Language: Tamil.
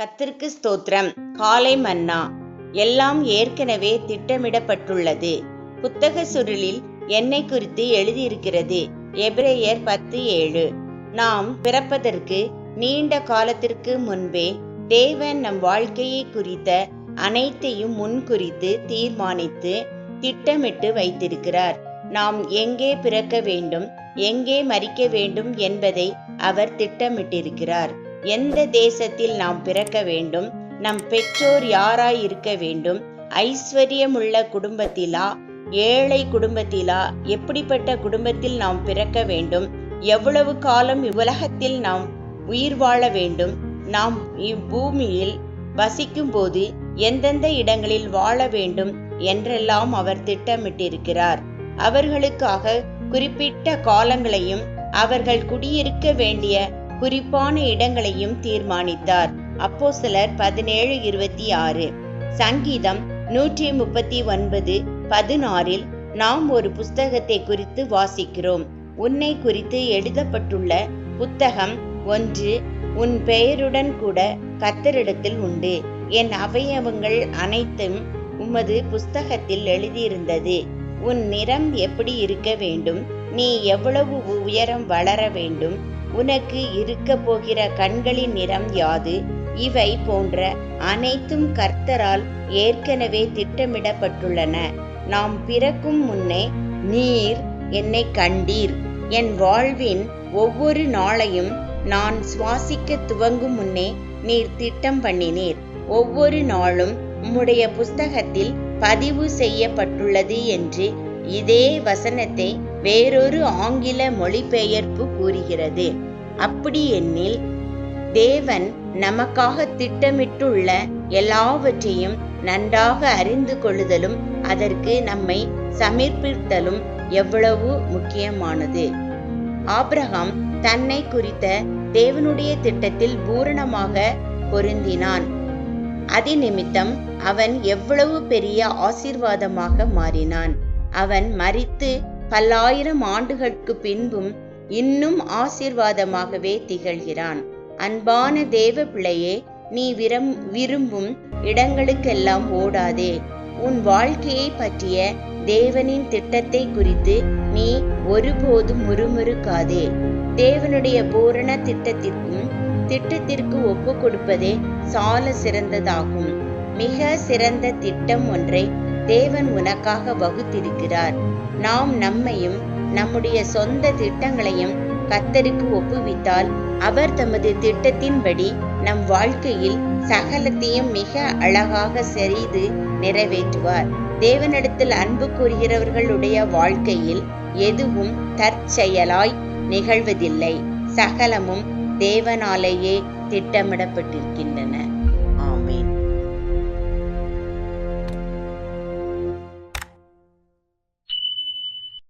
கத்திற்கு ஸ்தோத்திரம். காலை மன்னா. எல்லாம் ஏற்கனவே திட்டமிடப்பட்டுள்ளது. புத்தக சுருளில் என்னை குறித்து எழுதியிருக்கிறது. எபிரேயர் பத்து ஏழு. நாம் பிறப்பதற்கு நீண்ட காலத்திற்கு முன்பே தேவன் நம் வாழ்க்கையை குறித்த அனைத்தையும் முன்குறித்து தீர்மானித்து திட்டமிட்டு வைத்திருக்கிறார். நாம் எங்கே பிறக்க வேண்டும் எங்கே மறிக்க வேண்டும் என்பதை அவர் திட்டமிட்டிருக்கிறார். எந்த தேசத்தில் நாம் பிறக்க வேண்டும்? நம் பெற்றோர் யாராய் இருக்க வேண்டும்? ஐஸ்வர்யமுள்ள குடும்பத்திலா? ஏழை குடும்பத்திலா? எப்படிப்பட்ட குடும்பத்தில் நாம் பிறக்க வேண்டும்? எவ்வளவு காலம் இவ்வுலகத்தில் நாம் உயிர் வாழ வேண்டும்? நாம் இப்பூமியில் வசிக்கும் போது எந்தெந்த இடங்களில் வாழ வேண்டும் என்றெல்லாம் அவர் திட்டமிட்டிருக்கிறார். அவர்களுக்காக குறிப்பிட்ட காலங்களையும் அவர்கள் குடியிருக்க வேண்டிய குறிப்பான இடங்களையும் தீர்மானித்தார். அப்போ சிலர் பதினேழு இருபத்தி ஆறு. சங்கீதம் நூற்றி முப்பத்தி ஒன்பது பதினாறில் நாம் ஒரு புஸ்தகத்தை குறித்து வாசிக்கிறோம். உன்னை குறித்து எழுதப்பட்டுள்ள புத்தகம் ஒன்று உன் பெயருடன் கூட கத்தரிடத்தில் உண்டு. என் அவயவங்கள் அனைத்தும் உமது புஸ்தகத்தில் எழுதியிருந்தது. உன் நிறம் எப்படி இருக்க வேண்டும்? நீ எவ்வளவு உயரம் வளர வேண்டும்? உனக்கு இருக்க போகிற கண்களின் நிறம் யாது? இவை போன்ற அனைத்தும் கர்த்தரால் ஏற்கனவே திட்டமிடப்பட்டுள்ளன. நாம் பிறக்கும் முன்னே நீர் என்னை கண்டீர். என் வாழ்வின் ஒவ்வொரு நாளையும் நான் சுவாசிக்க துவங்கும் முன்னே நீர் திட்டம் பண்ணினீர். ஒவ்வொரு நாளும் உம்முடைய புஸ்தகத்தில் பதிவு செய்யப்பட்டுள்ளது என்று இதே வசனத்தை வேறொரு ஆங்கில மொழிபெயர்ப்பு கூறுகிறது. அப்படி எண்ணில் தேவன் நமக்காக திட்டமிட்டுள்ள எல்லாவற்றையும் நன்றாக அறிந்து கொள்ளுதலும் அதற்கு நம்மை சமர்ப்பித்தலும் எவ்வளவு முக்கியமானது. ஆபிரகாம் தன்னை குறித்த தேவனுடைய திட்டத்தில் பூரணமாக பொருந்தினான். அதிநிமித்தம் அவன் எவ்வளவு பெரிய ஆசீர்வாதமாக மாறினான். அவன் மறித்து பல்லாயிரம் ஆண்டுகளுக்கு பின்பும் இன்னும் ஆசீர்வாதமாகவே திகழ்கிறான். அன்பான தேவ பிள்ளையே நீ விரும் விரும்பும் இடங்களுக்கெல்லாம் ஓடாதே. உன் வாழ்க்கையை பற்றிய தேவனின் திட்டத்தை குறித்து நீ ஒருபோதும் முறுமுறுக்காதே. தேவனுடைய பூரண திட்டத்திற்கும் திட்டத்திற்கு ஒப்பு கொடுப்பதே சால சிறந்ததாகும். மிக சிறந்த திட்டம் ஒன்றை தேவன் உனக்காக வகுத்திருக்கிறார். நாம் நம்மையும் நம்முடைய சொந்த திட்டங்களையும் கத்தருக்கு ஒப்புவித்தால் அவர் தமது திட்டத்தின்படி நம் வாழ்க்கையில் சகலத்தையும் மிக அழகாக செய்து நிறைவேற்றுவார். தேவனிடத்தில் அன்பு கூறுகிறவர்களுடைய வாழ்க்கையில் எதுவும் தற்செயலாய் நிகழ்வதில்லை. சகலமும் தேவனாலேயே திட்டமிடப்பட்டிருக்கின்றன.